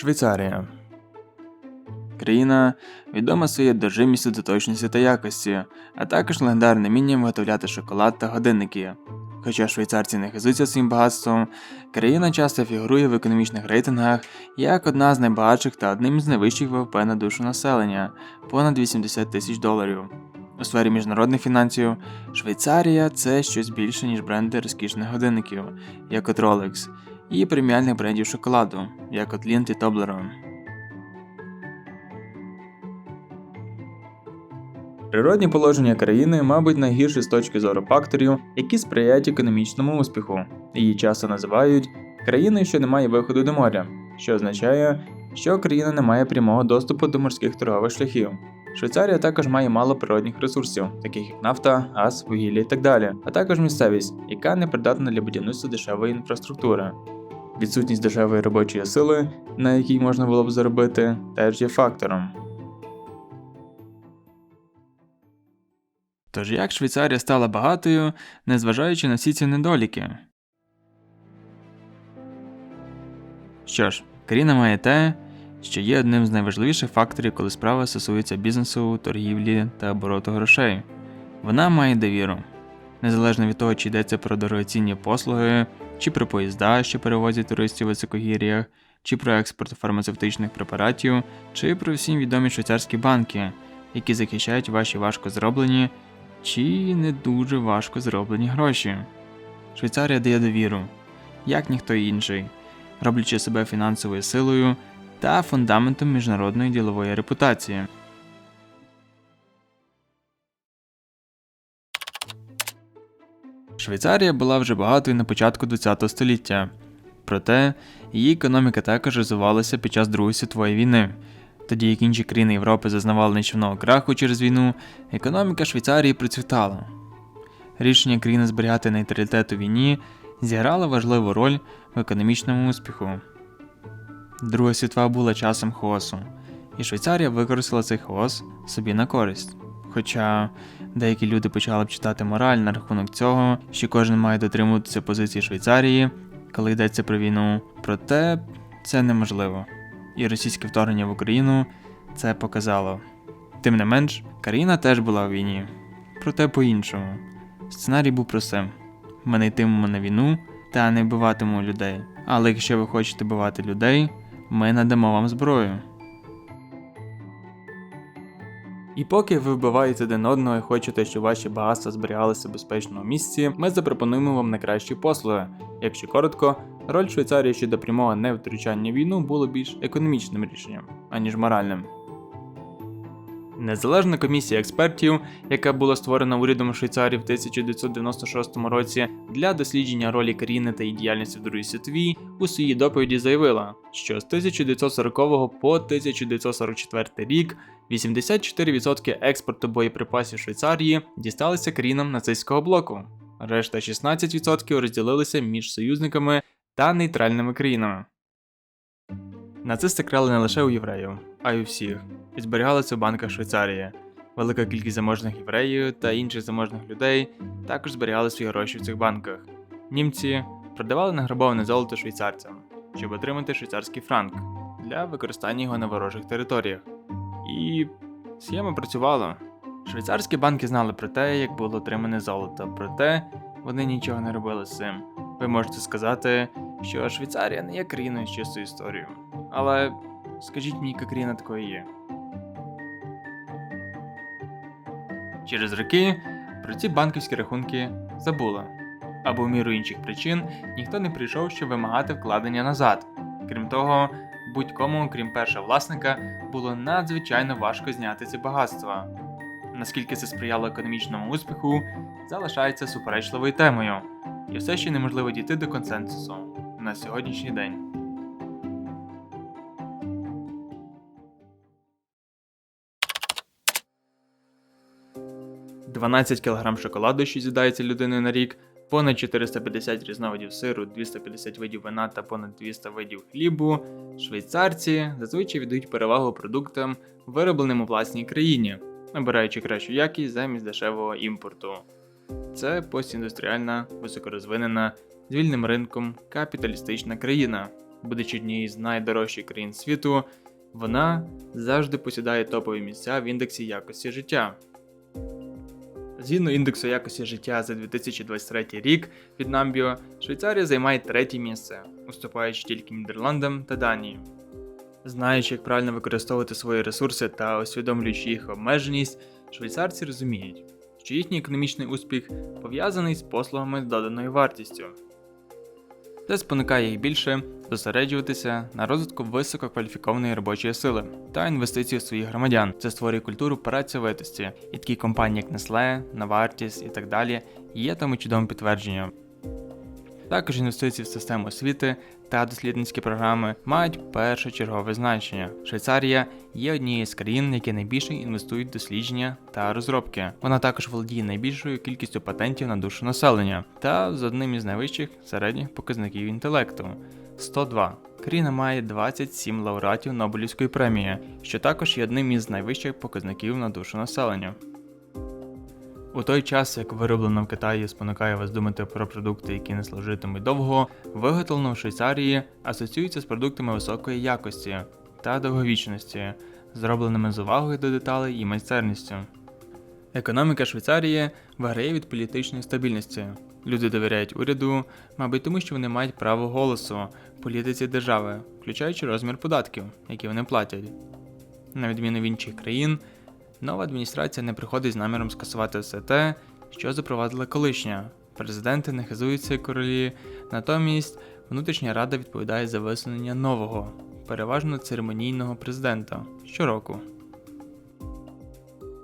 Швейцарія. Країна відома своєю дожимістю до точності та якості, а також легендарним вмінням виготовляти шоколад та годинники. Хоча швейцарці не хизуються своїм багатством, країна часто фігурує в економічних рейтингах як одна з найбагатших та одним з найвищих ВВП на душу населення понад 80 тисяч доларів. У сфері міжнародних фінансів Швейцарія це щось більше, ніж бренди розкішних годинників, як от Rolex, і преміальних брендів шоколаду, як от Lindt і Toblerone. Природні положення країни, мабуть, найгірші з точки зору факторів, які сприяють економічному успіху. Її часто називають країною, що не має виходу до моря, що означає, що країна не має прямого доступу до морських торгових шляхів. Швейцарія також має мало природних ресурсів, таких як нафта, газ, вугілля і так далі, а також місцевість, яка не придатна для будівництва дешевої інфраструктури. Відсутність дешевої робочої сили, на якій можна було б заробити, теж є фактором. Тож як Швейцарія стала багатою, незважаючи на всі ці недоліки? Що ж, країна має те, що є одним з найважливіших факторів, коли справа стосується бізнесу, торгівлі та обороту грошей. Вона має довіру. Незалежно від того, чи йдеться про дорогоцінні послуги, чи про поїзда, що перевозять туристів у високогір'ях, чи про експорт фармацевтичних препаратів, чи про всім відомі швейцарські банки, які захищають ваші важко зроблені чи не дуже важко зроблені гроші. Швейцарія дає довіру, як ніхто інший, роблячи себе фінансовою силою та фундаментом міжнародної ділової репутації. Швейцарія була вже багатою на початку ХХ століття, проте її економіка також розвивалася під час Другої світової війни. Тоді як інші країни Європи зазнавали нищівного краху через війну, економіка Швейцарії процвітала. Рішення країни зберігати нейтралітет у війні зіграло важливу роль в економічному успіху. Друга світова була часом хаосу, і Швейцарія використала цей хаос собі на користь. Хоча деякі люди почали б читати мораль на рахунок цього, що кожен має дотримуватися позиції Швейцарії, коли йдеться про війну, проте це неможливо і російське вторгнення в Україну це показало. Тим не менш, країна теж була у війні, проте по-іншому. Сценарій був простим: ми не йтимемо на війну та не вбиватимемо людей. Але якщо ви хочете вбивати людей, ми надамо вам зброю. І поки ви вбиваєте один одного і хочете, щоб ваші багатства зберігалися в безпечному місці, ми запропонуємо вам найкращі послуги. Якщо коротко, роль Швейцарії щодо прямого невтручання війну було більш економічним рішенням, аніж моральним. Незалежна комісія експертів, яка була створена урядом Швейцарії в 1996 році для дослідження ролі країни та її діяльності в Другій світовій, у своїй доповіді заявила, що з 1940 по 1944 рік 84% експорту боєприпасів Швейцарії дісталися країнам нацистського блоку, решта 16% розділилися між союзниками та нейтральними країнами. Нацисти крали не лише у євреїв, а й у всіх, і зберігалися у банках Швейцарії. Велика кількість заможних євреїв та інших заможних людей також зберігали свої гроші в цих банках. Німці продавали награбоване золото швейцарцям, щоб отримати швейцарський франк для використання його на ворожих територіях. І схема працювала. Швейцарські банки знали про те, як було отримане золото, проте вони нічого не робили з цим. Ви можете сказати, що Швейцарія не є країною з чистою історією. Але скажіть мені, яка країна такою є. Через роки про ці банківські рахунки забули. Або в міру інших причин ніхто не прийшов, щоб вимагати вкладення назад. Крім того, будь-кому, крім першого власника, було надзвичайно важко зняти ці багатства. Наскільки це сприяло економічному успіху, залишається суперечливою темою, і все ще неможливо дійти до консенсусу на сьогоднішній день. 12 кг шоколаду, що з'їдається людиною на рік, понад 450 різновидів сиру, 250 видів вина та понад 200 видів хлібу. Швейцарці зазвичай віддають перевагу продуктам, виробленим у власній країні, обираючи кращу якість замість дешевого імпорту. Це постіндустріальна, високорозвинена, з вільним ринком, капіталістична країна. будучи однією з найдорожчих країн світу, вона завжди посідає топові місця в індексі якості життя. Згідно індексу якості життя за 2023 рік від Намбіо, Швейцарія займає третє місце, уступаючи тільки Нідерландам та Данії. Знаючи, як правильно використовувати свої ресурси та усвідомлюючи їх обмеженість, швейцарці розуміють, що їхній економічний успіх пов'язаний з послугами з доданою вартістю. Це спонукає їх більше зосереджуватися на розвитку висококваліфікованої робочої сили та інвестицій в своїх громадян. Це створює культуру працьовитості, і такі компанії, як Nestle, Novartis і так далі, є тому чудовим підтвердженням. Також інвестиції в систему освіти та дослідницькі програми мають першочергове значення. Швейцарія є однією з країн, які найбільше інвестують в дослідження та розробки. Вона також володіє найбільшою кількістю патентів на душу населення та з одним із найвищих середніх показників інтелекту 102. Країна має 27 лауреатів Нобелівської премії, що також є одним із найвищих показників на душу населення. У той час, як вироблено в Китаї спонукає вас думати про продукти, які не служитимуть довго, виготовлено в Швейцарії асоціюється з продуктами високої якості та довговічності, зробленими з увагою до деталей і майстерністю. Економіка Швейцарії виграє від політичної стабільності. Люди довіряють уряду, мабуть, тому що вони мають право голосу в політиці держави, включаючи розмір податків, які вони платять. На відміну від інших країн, нова адміністрація не приходить з наміром скасувати все те, що запровадила колишня. Президенти не хизуються королі, натомість внутрішня рада відповідає за висунення нового, переважно церемонійного президента щороку.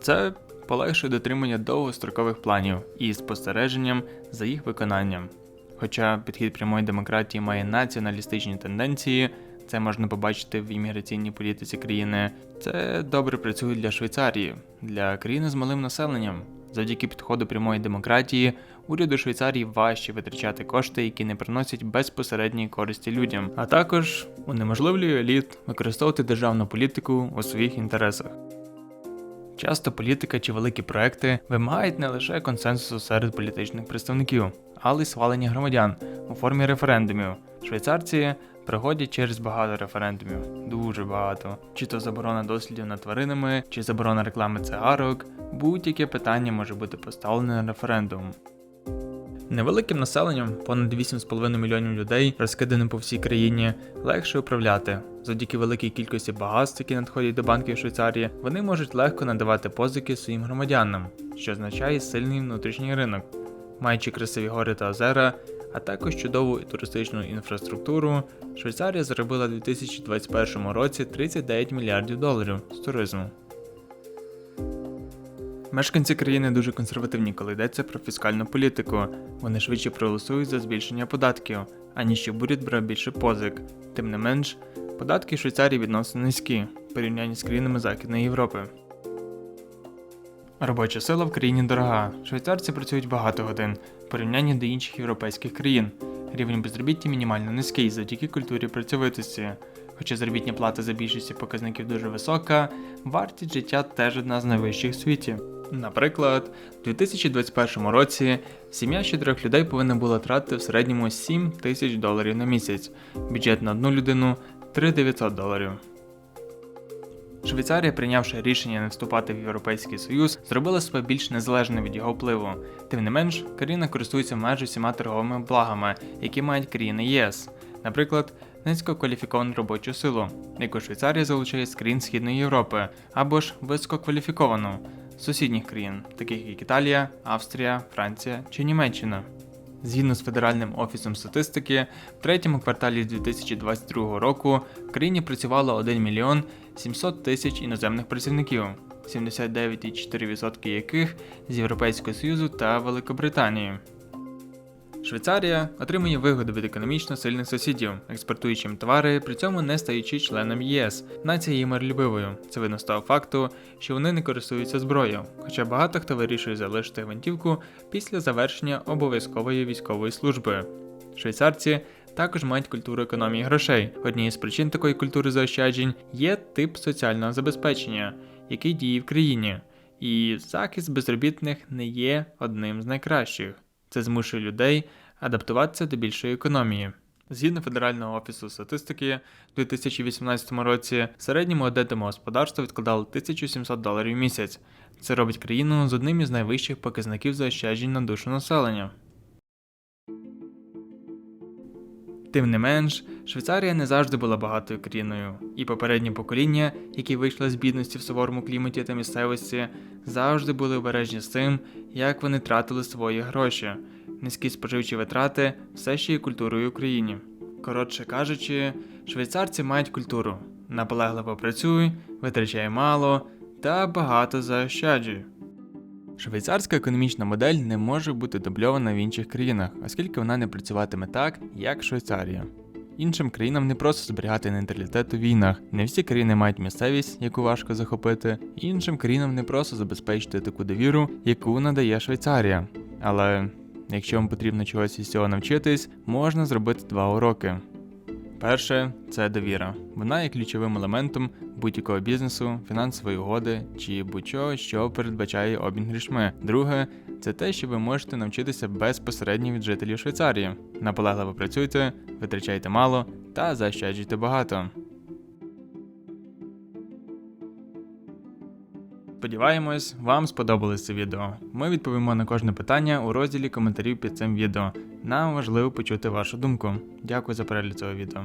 Це полегшує дотримання довгострокових планів і спостереженням за їх виконанням. Хоча підхід прямої демократії має націоналістичні тенденції, це можна побачити в імміграційній політиці країни. Це добре працює для Швейцарії, для країни з малим населенням. Завдяки підходу прямої демократії, уряду Швейцарії важче витрачати кошти, які не приносять безпосередньої користі людям, а також унеможливлює еліт використовувати державну політику у своїх інтересах. Часто політика чи великі проекти вимагають не лише консенсусу серед політичних представників, але й свалення громадян у формі референдумів. Швейцарці проходять через багато референдумів, дуже багато. Чи то заборона дослідів над тваринами, чи заборона реклами цигарок, будь-яке питання може бути поставлене на референдум. Невеликим населенням, понад 8,5 мільйонів людей, розкиданим по всій країні, легше управляти. Завдяки великій кількості багатств, які надходять до банків Швейцарії, вони можуть легко надавати позики своїм громадянам, що означає сильний внутрішній ринок. Маючи красиві гори та озера, а також чудову туристичну інфраструктуру, Швейцарія заробила у 2021 році 39 мільярдів доларів з туризму. Мешканці країни дуже консервативні, коли йдеться про фіскальну політику. Вони швидше проголосують за збільшення податків, аніж щоб уряд брав більше позик. Тим не менш, податки в Швейцарії відносно низькі в порівнянні з країнами Західної Європи. Робоча сила в країні дорога. Швейцарці працюють багато годин в порівнянні до інших європейських країн. Рівень безробіття мінімально низький завдяки культурі працьовитості. Хоча заробітня плата за більшістю показників дуже висока, вартість життя теж одна з найвищих в світі. Наприклад, у 2021 році сім'я з чотирьох людей повинна була тратити в середньому 7 тисяч доларів на місяць, бюджет на одну людину 3900 доларів. Швейцарія, прийнявши рішення не вступати в Європейський Союз, зробила себе більш незалежною від його впливу. Тим не менш, країна користується майже всіма торговими благами, які мають країни ЄС, наприклад, низькокваліфіковану робочу силу, яку Швейцарія залучає з країн Східної Європи, або ж висококваліфіковану з сусідніх країн, таких як Італія, Австрія, Франція чи Німеччина. Згідно з Федеральним офісом статистики, в третьому кварталі 2022 року в країні працювало 1 мільйон 700 тисяч іноземних працівників, 79,4% яких з Європейського Союзу та Великобританії. Швейцарія отримує вигоду від економічно сильних сусідів, експортуючи товари, при цьому не стаючи членом ЄС. Нація є миролюбивою. Це видно з того факту, що вони не користуються зброєю, хоча багато хто вирішує залишити гвинтівку після завершення обов'язкової військової служби. Швейцарці також мають культуру економії грошей. Однією з причин такої культури заощаджень є тип соціального забезпечення, який діє в країні, і захист безробітних не є одним з найкращих. Це змушує людей адаптуватися до більшої економії. Згідно Федерального офісу статистики, у 2018 році в середньому одне домогосподарство відкладало 1700 доларів в місяць. Це робить країну з одним із найвищих показників заощаджень на душу населення. Тим не менш, Швейцарія не завжди була багатою країною, і попередні покоління, які вийшли з бідності в суворому кліматі та місцевості, завжди були обережні з тим, як вони тратили свої гроші. Низькі споживчі витрати все ще є культурою Україні. Коротше кажучи, швейцарці мають культуру, наполегливо працюй, витрачай мало та багато заощаджуй. Швейцарська економічна модель не може бути дубльована в інших країнах, оскільки вона не працюватиме так, як Швейцарія. Іншим країнам не просто зберігати нейтралітет у війнах. Не всі країни мають місцевість, яку важко захопити, і іншим країнам не просто забезпечити таку довіру, яку надає Швейцарія. Але якщо вам потрібно чогось із цього навчитись, можна зробити два уроки. Перше це довіра. Вона є ключовим елементом будь-якого бізнесу, фінансової угоди чи будь-чого, що передбачає обмін грішми. Друге, це те, що ви можете навчитися безпосередньо від жителів Швейцарії. Наполегливо працюйте, витрачайте мало та заощаджуйте багато. Сподіваємось, вам сподобалось це відео. Ми відповімо на кожне питання у розділі коментарів під цим відео. Нам важливо почути вашу думку. Дякую за перегляд цього відео.